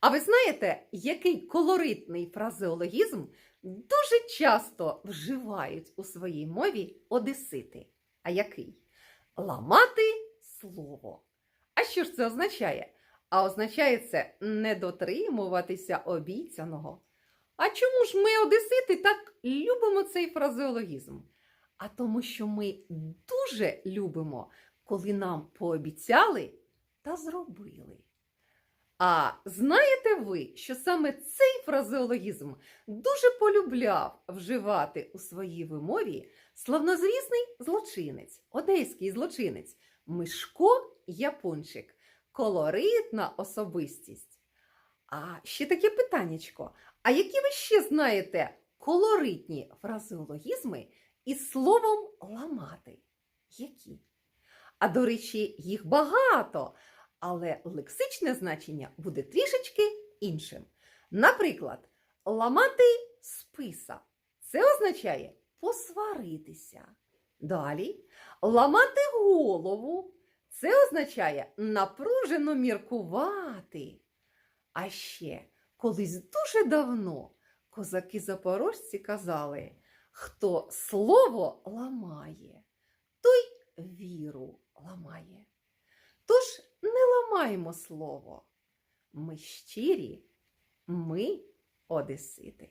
А ви знаєте, який колоритний фразеологізм дуже часто вживають у своїй мові одесити? А який? Ламати слово. А що ж це означає? А означає це не дотримуватися обіцяного. А чому ж ми, одесити, так любимо цей фразеологізм? А тому, що ми дуже любимо, коли нам пообіцяли та зробили. А знаєте ви, що саме цей фразеологізм дуже полюбляв вживати у своїй вимові славнозвісний злочинець, одеський злочинець Мишко Япончик, колоритна особистість. А ще таке питаннячко. А які ви ще знаєте колоритні фразеологізми із словом ламати? Які? А до речі, їх багато, але лексичне значення буде трішечки іншим. Наприклад, ламати списа. Це означає посваритися. Далі ламати голову. Це означає напружено міркувати. А ще колись дуже давно козаки-запорожці казали, хто слово ламає, той віру ламає. Тож не ламаємо слово. Ми щирі, ми одесити.